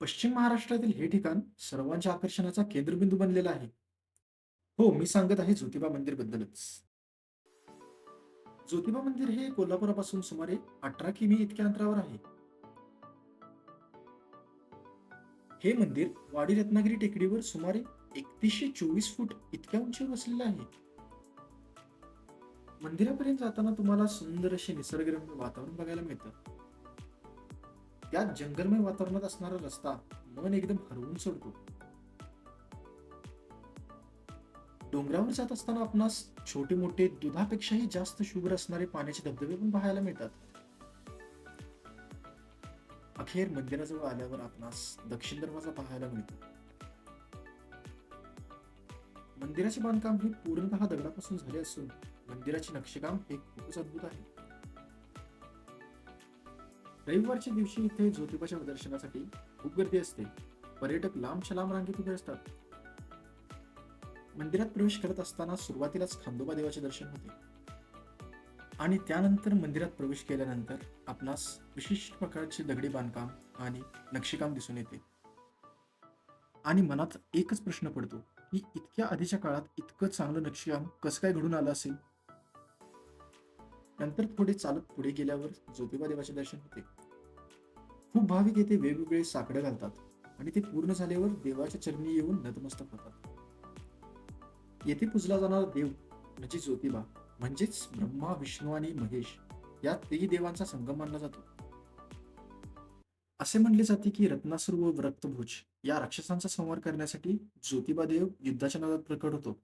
पश्चिम महाराष्ट्रातील हे ठिकाण सर्वांच्या आकर्षणाचा केंद्रबिंदू बनलेला आहे. हो, मी सांगत आहे ज्योतिबा मंदिर बद्दलच. ज्योतिबा मंदिर हे कोल्हापुरापासून सुमारे 18 किमी इतक्या अंतरावर आहे. हे मंदिर वाडी रत्नागिरी टेकडीवर सुमारे 3124 फूट इतक्या उंचीवर वसलेले आहे. मंदिरापर्यंत जाताना तुम्हाला सुंदर असे निसर्गरम्य वातावरण बघायला मिळतं. या जंगलमय वातावरणात असणारा रस्ता मन एकदम हरवून सोडतो. डोंगरावर जात असताना आपणास छोटे मोठे दुधापेक्षाही जास्त शुगर असणारे पाण्याचे धबधबे पण पाहायला मिळतात. अखेर मंदिराजवळ आल्यावर आपणास दक्षिण दरवाजा पाहायला मिळतो. मंदिराचे बांधकाम हे पूर्णतः दगडापासून झाले असून मंदिराचे नक्षीकाम हे खूपच अद्भुत आहे. रविवारच्या दिवशी इथे ज्योतिबाच्या दर्शनासाठी खूप गर्दी असते. पर्यटक लांबच्या लांब रांगेत उभे असतात. मंदिरात प्रवेश करत असताना सुरुवातीलाच खंडोबा देवाचे दर्शन होते. आणि त्यानंतर मंदिरात प्रवेश केल्यानंतर आपणास विशिष्ट प्रकारचे दगडी बांधकाम आणि नक्षीकाम दिसून येते. आणि मनात एकच प्रश्न पडतो की इतक्या आधीच्या काळात इतकं चांगलं नक्षीकाम कसं काय घडून आलं असेल? नंतर थोडे चालत पुढे गेल्यावर ज्योतिबा देवाचे दर्शन होते. खूप भाविक येथे वेगवेगळे साकडं घालतात आणि ते पूर्ण झाल्यावर देवाच्या चरणी येऊन नतमस्तक होतात. येथे पूजला जाणारा देव म्हणजे ज्योतिबा म्हणजेच ब्रह्मा, विष्णू आणि महेश या तेही देवांचा संगम मानला जातो. असे म्हणले जाते की रत्नासुर व रक्तभोज या राक्षसांचा संवार करण्यासाठी ज्योतिबा देव युद्धाच्या नादात प्रकट होतो.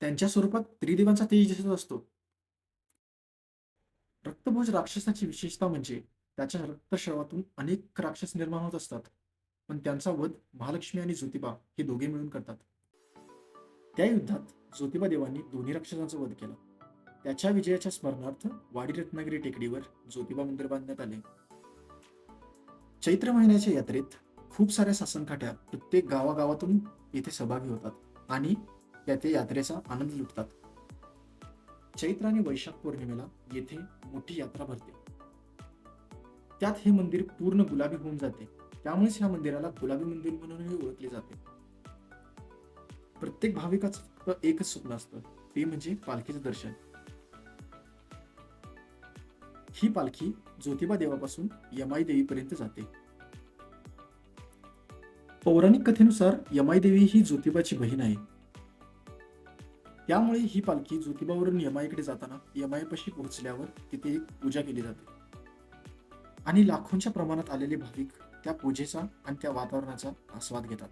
त्यांच्या स्वरूपात त्रिदेवांचा तेज दिसत असतो. रक्तभोज राक्षसाची विशेषता म्हणजे त्याच्या रक्तश्रवातून अनेक राक्षस निर्माण होत असतात. पण त्यांचा वध महालक्ष्मी आणि ज्योतिबा हे दोघे मिळून करतात. त्या युद्धात ज्योतिबा देवांनी दोन्ही राक्षसांचा वध केला. त्याच्या विजयाच्या स्मरणार्थ वाडी रत्नागिरी टेकडीवर ज्योतिबा मंदिर बांधण्यात आले. चैत्र महिन्याच्या यात्रेत खूप साऱ्या सासनकाठ्या प्रत्येक गावागावातून येथे सहभागी होतात आणि त्या ते यात्रेचा आनंद लुटतात. चैत्र आणि वैशाख पौर्णिमेला येथे मोठी यात्रा भरते. त्यात हे मंदिर पूर्ण गुलाबी होऊन जाते. त्यामुळेच ह्या मंदिराला गुलाबी मंदिर म्हणूनही ओळखले जाते. प्रत्येक भाविकाचं फक्त एकच स्वप्न असतं ते म्हणजे पालखीचं दर्शन. ही पालखी ज्योतिबा देवापासून यमाई देवीपर्यंत जाते. पौराणिक कथेनुसार यमाई देवी ही ज्योतिबाची बहीण आहे. त्यामुळे ही पालखी ज्योतिबावरून यमाईकडे जाताना यमाईपाशी पोहोचल्यावर तिथे एक पूजा केली जाते. आणि लाखोंच्या प्रमाणात आलेले भाविक त्या पूजेचा आणि त्या वातावरणाचा आस्वाद घेतात.